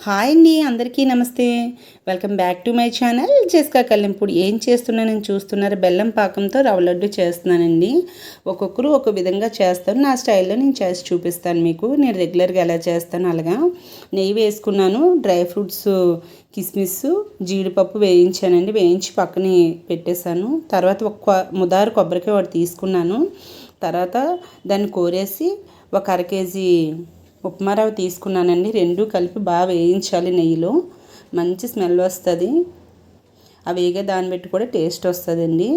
Hi అండి అందరికీ నమస్తే. Welcome back to my channel. జెస్కా కల్లింపుడు ఏం చేస్తున్నానని చూస్తున్నారు బెల్లం పాకంతో రవ్వ లడ్డు చేస్తున్నానండి. ఒక్కొక్కరు ఒక విధంగా చేస్తారు నా స్టైల్లో నేను చేసి చూపిస్తాను మీకు. నేను రెగ్యులర్గా ఎలా చేస్తాను అలాగా. నెయ్యి వేసుకున్నాను డ్రై ఫ్రూట్స్ కిస్మిస్ జీడిపప్పు వేయించానండి వేయించి పక్కనే పెట్టేశాను. తర్వాత ఒక ముదారు కొబ్బరికాయ ఒకటి తీసుకున్నాను. తర్వాత దాన్ని కోరేసి ఒక అర కేజీ ఉప్మా రవ్వ తీసుకున్నానండి. రెండు కలిపి బాగా వేయించాలి నెయ్యిలో. మంచి స్మెల్ వస్తుంది. ఆ వేగే దాన్ని పెట్టి కూడా టేస్ట్ వస్తుందండి.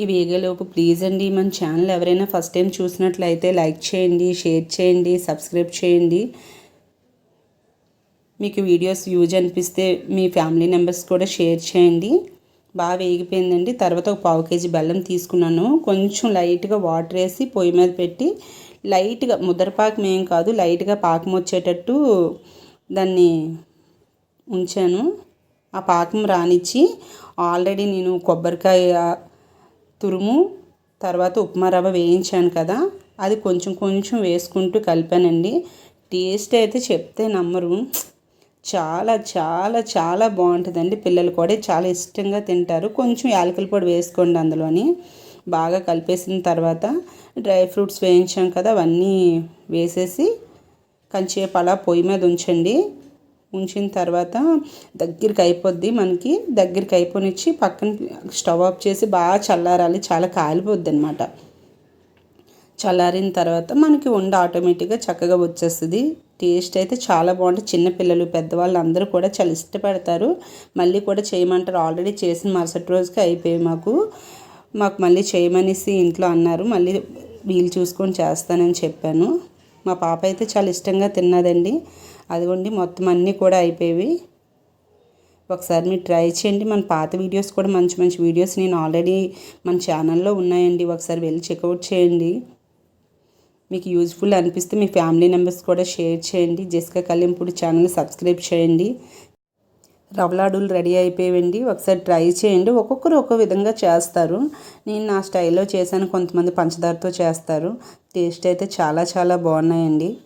ఈ వేగేలోపు ప్లీజ్ అండి మన ఛానల్ ఎవరైనా ఫస్ట్ టైం చూసినట్లయితే లైక్ చేయండి షేర్ చేయండి సబ్స్క్రైబ్ చేయండి. మీకు వీడియోస్ యూజ్ అనిపిస్తే మీ ఫ్యామిలీ మెంబర్స్ కూడా షేర్ చేయండి. బాగా వేగిపోయిందండి. తర్వాత ఒక పావు కేజీ బెల్లం తీసుకున్నాను. కొంచెం లైట్గా వాటర్ వేసి పొయ్యి మీద పెట్టి లైట్గా ముద్రపాకం ఏం కాదు లైట్గా పాకం వచ్చేటట్టు దాన్ని ఉంచాను. ఆ పాకం రానిచ్చి ఆల్రెడీ నేను కొబ్బరికాయ తురుము తర్వాత ఉప్మా రవ్వ వేయించాను కదా అది కొంచెం కొంచెం వేసుకుంటూ కలిపానండి. టేస్ట్ అయితే చెప్తే నమ్మరు. చాలా చాలా చాలా బాగుంటుందండి. పిల్లలు కూడా చాలా ఇష్టంగా తింటారు. కొంచెం యాలకల పొడి వేసుకోండి అందులోని. బాగా కలిపేసిన తర్వాత డ్రై ఫ్రూట్స్ వేయించాం కదా అవన్నీ వేసేసి కంచేపు అలా పొయ్యి మీద ఉంచండి. ఉంచిన తర్వాత దగ్గరికి అయిపోద్ది మనకి దగ్గరికి అయిపోనిచ్చి పక్కన స్టవ్ ఆఫ్ చేసి బాగా చల్లారాలి చాలా కాలిపోద్ది అనమాట చల్లారిన తర్వాత మనకి ఉండ ఆటోమేటిక్గా చక్కగా వచ్చేస్తుంది. టేస్ట్ అయితే చాలా బాగుంటుంది. చిన్నపిల్లలు పెద్దవాళ్ళు అందరూ కూడా చాలా ఇష్టపడతారు. మళ్ళీ కూడా చేయమంటారు. ఆల్రెడీ చేసిన మరుసటి రోజుకి అయిపోయి మాకు. మాకు మళ్ళీ చేయమనేసి ఇంట్లో అన్నారు. మళ్ళీ వీలు చూసుకొని చేస్తానని చెప్పాను. మా పాప అయితే చాలా ఇష్టంగా తిన్నదండి. అదిగోండి మొత్తం అన్నీ కూడా అయిపోయేవి. ఒకసారి మీరు ట్రై చేయండి. మన పాత వీడియోస్ కూడా మంచి మంచి వీడియోస్ నేను ఆల్రెడీ మన ఛానల్లో ఉన్నాయండి. ఒకసారి వెళ్ళి చెక్అవుట్ చేయండి. మీకు యూజ్ఫుల్ అనిపిస్తే మీ ఫ్యామిలీ మెంబర్స్ కూడా షేర్ చేయండి. జెస్కా కళ్యాణ్పూడి ఛానల్ సబ్స్క్రైబ్ చేయండి. రవ్వలాడులు రెడీ అయిపోయింది ఒకసారి ట్రై చేయండి. ఒక్కొక్కరు ఒక్కో విధంగా చేస్తారు. నేను నా స్టైల్లో చేశాను. కొంతమంది పంచదారతో చేస్తారు. టేస్ట్ అయితే చాలా చాలా బాగున్నాయండి.